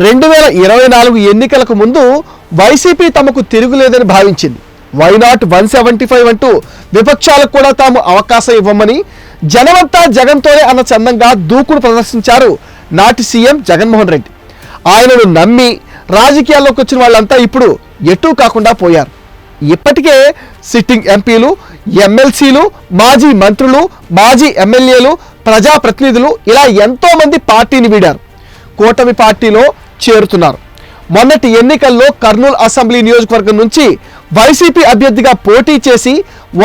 రెండు వేల ఇరవై నాలుగు ఎన్నికలకు ముందు వైసీపీ తమకు తిరుగులేదని భావించింది. Why not one seventy five అంటూ విపక్షాలకు కూడా తాము అవకాశం ఇవ్వమని జనమంతా జగన్తోనే అన్న చందంగా దూకుడు ప్రదర్శించారు నాటి సీఎం జగన్మోహన్ రెడ్డి. ఆయనను నమ్మి రాజకీయాల్లోకి వచ్చిన వాళ్ళంతా ఇప్పుడు ఎటూ కాకుండా పోయారు. ఇప్పటికే సిట్టింగ్ ఎంపీలు ఎమ్మెల్సీలు మాజీ మంత్రులు మాజీ ఎమ్మెల్యేలు ప్రజాప్రతినిధులు ఇలా ఎంతోమంది పార్టీని వీడారు. కూటమి పార్టీలో చేరుతున్నారు. మొన్నటి ఎన్నికల్లో కర్నూలు అసెంబ్లీ నియోజకవర్గం నుంచి వైసీపీ అభ్యర్థిగా పోటీ చేసి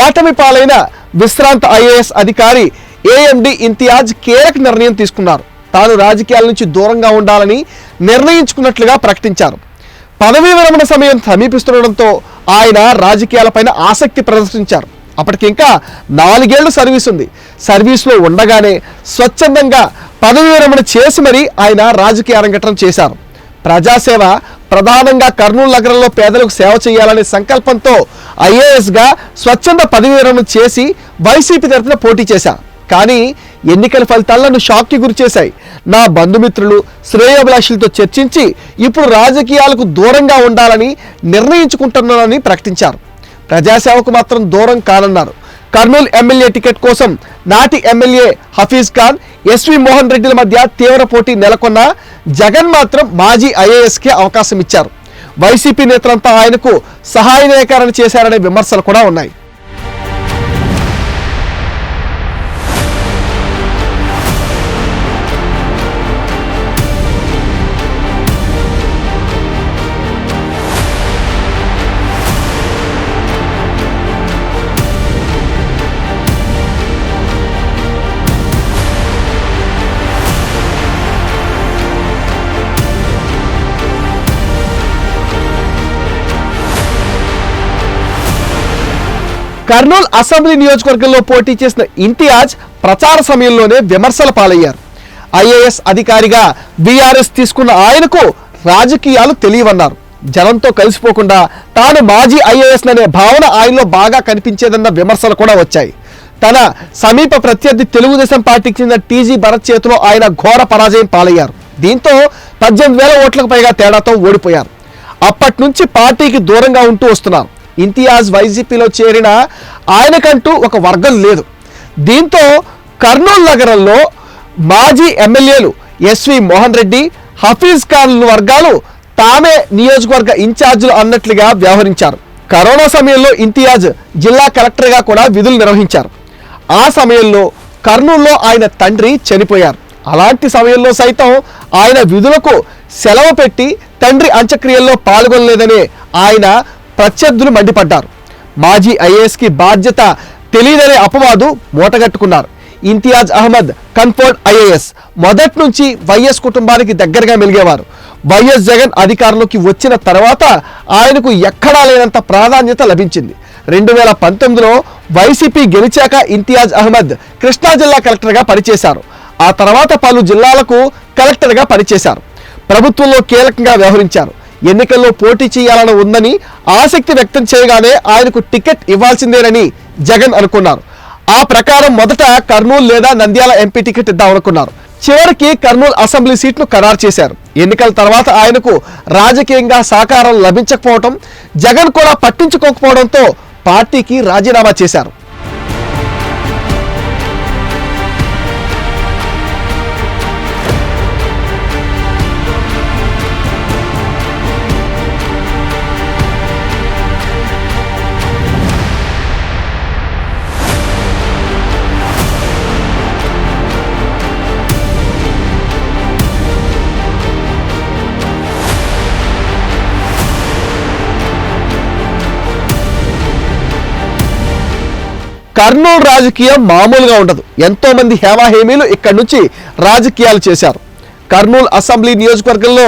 ఓటమి పాలైన విశ్రాంత ఐఏఎస్ అధికారి ఏఎండి ఇంతియాజ్ కీలక నిర్ణయం తీసుకున్నారు. తాను రాజకీయాల నుంచి దూరంగా ఉండాలని నిర్ణయించుకున్నట్లుగా ప్రకటించారు. పదవీ విరమణ సమయం సమీపిస్తుండడంతో ఆయన రాజకీయాలపైన ఆసక్తి ప్రదర్శించారు. అప్పటికింకా నాలుగేళ్ళు సర్వీస్ ఉంది. సర్వీస్లో ఉండగానే స్వచ్ఛందంగా పదవీ విరమణ చేసి మరీ ఆయన రాజకీయ అరంగేట్రం చేశారు. ప్రజాసేవ ప్రధానంగా కర్నూలు నగరంలో పేదలకు సేవ చేయాలనే సంకల్పంతో ఐఏఎస్గా స్వచ్ఛంద పదవి విరమణ చేసి వైసీపీ తరఫున పోటీ చేశారు కానీ ఎన్నికల ఫలితాలను షాక్కి గురిచేశాయి నా బంధుమిత్రులు శ్రేయోభిలాషులతో చర్చించి ఇప్పుడు రాజకీయాలకు దూరంగా ఉండాలని నిర్ణయించుకుంటున్నానని ప్రకటించారు. ప్రజాసేవకు మాత్రం దూరం కానన్నారు. కర్నూలు ఎమ్మెల్యే టికెట్ కోసం నాటి ఎమ్మెల్యే హఫీజ్ ఖాన్ ఎస్వి మోహన్ రెడ్డిల మధ్య తీవ్ర పోటీ నెలకొన్న జగన్ మాత్రం మాజీ ఐఏఎస్కే అవకాశం ఇచ్చారు. వైసీపీ నేతలంతా ఆయనకు సహాయ నేకారణ చేశారనే విమర్శలు కూడా ఉన్నాయి. కర్నూలు అసెంబ్లీ నియోజకవర్గంలో పోటీ చేసిన ఇంతియాజ్ ప్రచార సమయంలోనే విమర్శల పాలయ్యారు. ఐఏఎస్ అధికారిగా బీఆర్ఎస్ తీసుకున్న ఆయనకు రాజకీయాలు తెలియవన్నారు. జనంతో కలిసిపోకుండా తాను మాజీ ఐఏఎస్ అనే భావన ఆయనలో బాగా కనిపించేదన్న విమర్శలు కూడా వచ్చాయి. తన సమీప ప్రత్యర్థి తెలుగుదేశం పార్టీకి చెందిన టీజీ భరత్ చేతిలో ఆయన ఘోర పరాజయం పాలయ్యారు. దీంతో పద్దెనిమిది వేల ఓట్లకు పైగా తేడాతో ఓడిపోయారు. అప్పటి నుంచి పార్టీకి దూరంగా ఉంటూ వస్తున్నారు. ఇంతియాజ్ వైసీపీలో చేరిన ఆయనకంటూ ఒక వర్గం లేదు. దీంతో కర్నూలు నగరంలో మాజీ ఎమ్మెల్యేలు ఎస్వి మోహన్ రెడ్డి హఫీజ్ ఖాన్ వర్గాలు తామే నియోజకవర్గ ఇన్ఛార్జీలు అన్నట్లుగా వ్యవహరించారు. కరోనా సమయంలో ఇంతియాజ్ జిల్లా కలెక్టర్గా కూడా విధులు నిర్వహించారు. ఆ సమయంలో కర్నూలులో ఆయన తండ్రి చనిపోయారు. అలాంటి సమయంలో సైతం ఆయన విధులకు సెలవు పెట్టి తండ్రి అంత్యక్రియల్లో పాల్గొనలేదనే ఆయన ప్రత్యర్థులు మండిపడ్డారు. మాజీ ఐఏఎస్కి బాధ్యత తెలియదనే అపవాదు మూటగట్టుకున్నారు. Imtiaz Ahmed conferred IAS. మొదటి నుంచి వైఎస్ కుటుంబానికి దగ్గరగా మెలిగేవారు. వైఎస్ జగన్ అధికారంలోకి వచ్చిన తర్వాత ఆయనకు ఎక్కడా లేనంత ప్రాధాన్యత లభించింది. రెండు వేల పంతొమ్మిదిలో వైసీపీ గెలిచాక ఇంతియాజ్ అహ్మద్ కృష్ణా జిల్లా కలెక్టర్గా పనిచేశారు. ఆ తర్వాత పలు జిల్లాలకు కలెక్టర్గా పనిచేశారు. ప్రభుత్వంలో కీలకంగా వ్యవహరించారు. ఎన్నికల్లో పోటీ చేయాలని ఉందని ఆసక్తి వ్యక్తం చేయగానే ఆయనకు టికెట్ ఇవ్వాల్సిందేనని జగన్ అనుకున్నారు. ఆ ప్రకారం మొదట కర్నూలు లేదా నంద్యాల ఎంపీ టికెట్ ఇద్దామనుకున్నారు చివరికి కర్నూలు అసెంబ్లీ సీట్ను ఖరారు చేశారు. ఎన్నికల తర్వాత ఆయనకు రాజకీయంగా సహకారం లభించకపోవడం జగన్ కూడా పట్టించుకోకపోవడంతో పార్టీకి రాజీనామా చేశారు. కర్నూలు రాజకీయం మామూలుగా ఉండదు. ఎంతోమంది హేమాహేమీలు ఇక్కడి నుంచి రాజకీయాలు చేశారు. కర్నూలు అసెంబ్లీ నియోజకవర్గంలో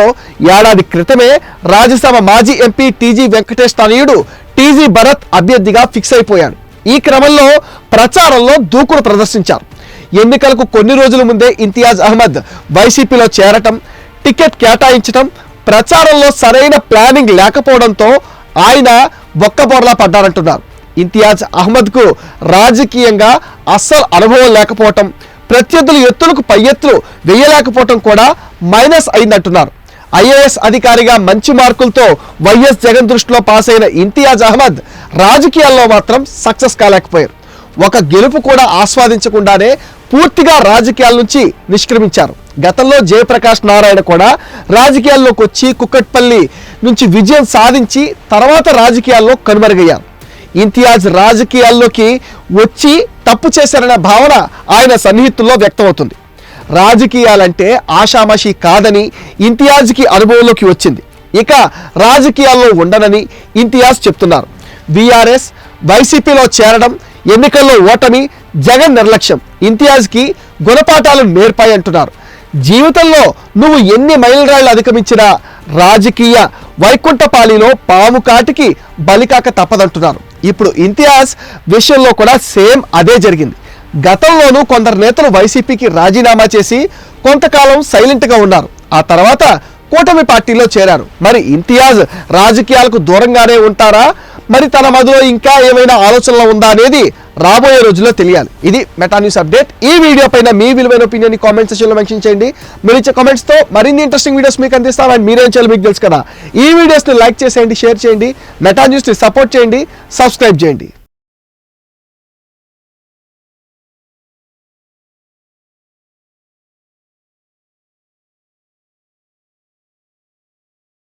ఏడాది క్రితమే రాజ్యసభ మాజీ ఎంపీ టీజీ వెంకటేష్ తనయుడు టీజీ భరత్ అభ్యర్థిగా ఫిక్స్ అయిపోయాడు ఈ క్రమంలో ప్రచారంలో దూకుడు ప్రదర్శించారు. ఎన్నికలకు కొన్ని రోజుల ముందే ఇంతియాజ్ అహ్మద్ వైసీపీలో చేరటం టికెట్ కేటాయించటం ప్రచారంలో సరైన ప్లానింగ్ లేకపోవడంతో ఆయన బొక్కబోర్లా పడ్డారంటున్నారు. ఇంతియాజ్ అహ్మద్కు రాజకీయంగా అస్సలు అనుభవం లేకపోవటం ప్రత్యర్థుల ఎత్తులకు పై ఎత్తులు వేయలేకపోవటం కూడా మైనస్ అయిందంటున్నారు. ఐఏఎస్ అధికారిగా మంచి మార్కులతో వైఎస్ జగన్ దృష్టిలో పాస్ అయిన ఇంతియాజ్ అహ్మద్ రాజకీయాల్లో మాత్రం సక్సెస్ కాలేకపోయారు. ఒక గెలుపు కూడా ఆస్వాదించకుండానే పూర్తిగా రాజకీయాల నుంచి నిష్క్రమించారు. గతంలో జయప్రకాష్ నారాయణ కూడా రాజకీయాల్లోకి వచ్చి కుక్కట్పల్లి నుంచి విజయం సాధించి తర్వాత రాజకీయాల్లో కనుమరుగయ్యారు. ఇంతియాజ్ రాజకీయాల్లోకి వచ్చి తప్పు చేశారన్న భావన ఆయన సన్నిహితుల్లో వ్యక్తమవుతుంది. రాజకీయాలంటే ఆషామాషి కాదని ఇంతియాజ్కి అనుభవంలోకి వచ్చింది. ఇక రాజకీయాల్లో ఉండనని ఇంతియాజ్ చెప్తున్నారు. బీఆర్ఎస్ వైసీపీలో చేరడం ఎన్నికల్లో ఓటమి జగన్ నిర్లక్ష్యం. ఇంతియాజ్కి గుణపాఠాలు నేర్పాయి అంటున్నారు. జీవితంలో నువ్వు ఎన్ని మైలురాళ్ళు అధిగమించినా రాజకీయ వైకుంఠపాలిలో పాము కాటికి బలికాక తప్పదంటున్నారు. ఇప్పుడు ఇంతియాజ్ విషయంలో కూడా సేమ్ అదే జరిగింది. గతంలోనూ కొందరు నేతలు వైసీపీకి రాజీనామా చేసి కొంతకాలం సైలెంట్గా ఉన్నారు. ఆ తర్వాత కూటమి పార్టీలో చేరారు. మరి ఇంతియాజ్ రాజకీయాలకు దూరంగానే ఉంటారా? మరి తన మధ్యలో ఇంకా ఏమైనా ఆలోచనలు ఉందా అనేది రాబోయే రోజుల్లో తెలియాలి. ఇది మెటా న్యూస్ అప్డేట్. ఈ వీడియో పైన మీ విలువైన ఒపీనియన్ కామెంట్ సెక్షన్లో మెన్షన్ చేయండి. మీరు ఇచ్చే కామెంట్స్తో మరిన్ని ఇంట్రెస్టింగ్ వీడియోస్ మీకు అందిస్తాం అండ్ మీరేం చేయాలి మీకు తెలుసు కదా. ఈ వీడియోస్ని లైక్ చేసేయండి షేర్ చేయండి. మెటా న్యూస్ని సపోర్ట్ చేయండి. సబ్స్క్రైబ్ చేయండి.